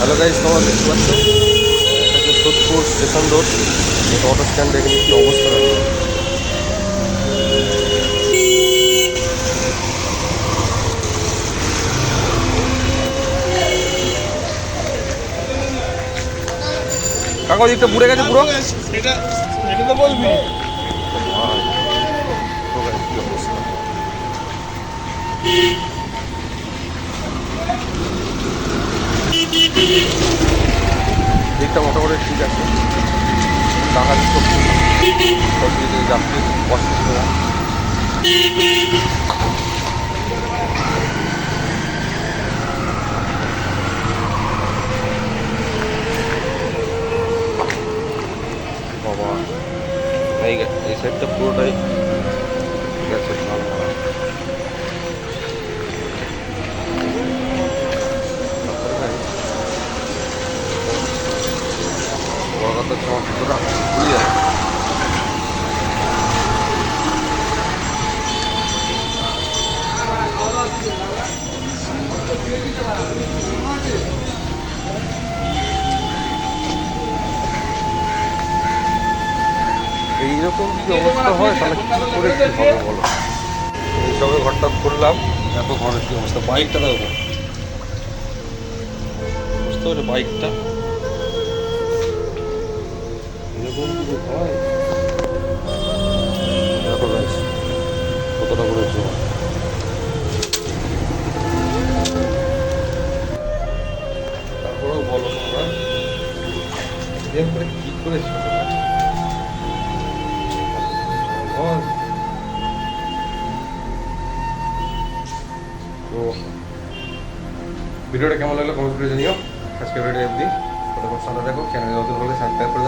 Hello guys তোমার দেখতে পাচ্ছ এটা সোদপুর স্টেশন রোড এটা অটো স্ট্যান্ড এখানে কি অবস্থা রয়েছে কাগজ একটা বুড়ে গেছে পুরো। এটা এটা তো বলবি তো guys, কি অবস্থা মোটামুটি ঠিক আছে। টাকা সব সব দিকে যাত্রী অসুস্থ বাবা, এই সাইডটা পুরোটাই গেছে ভালো। পুরোটা খুলে যায় এইরকম যদি অবস্থা হয়, তাহলে কী করে কী হবে বলো? এইসবে ঘরটা খুললাম এত ঘরের কী অবস্থা। বাইকটা দেখো। বুঝতে পারে বাইকটা? কতটা করে জমা তারপরেও বলো তোমরা এর কী তো ভিডিওটা কেমন লাগল? কমেন্ট করে জানিও। আজকে ভিডিও অবধি। ততক্ষণ সাথে দেখো চ্যানেলে নতুন হলে সাবস্ক্রাইব করে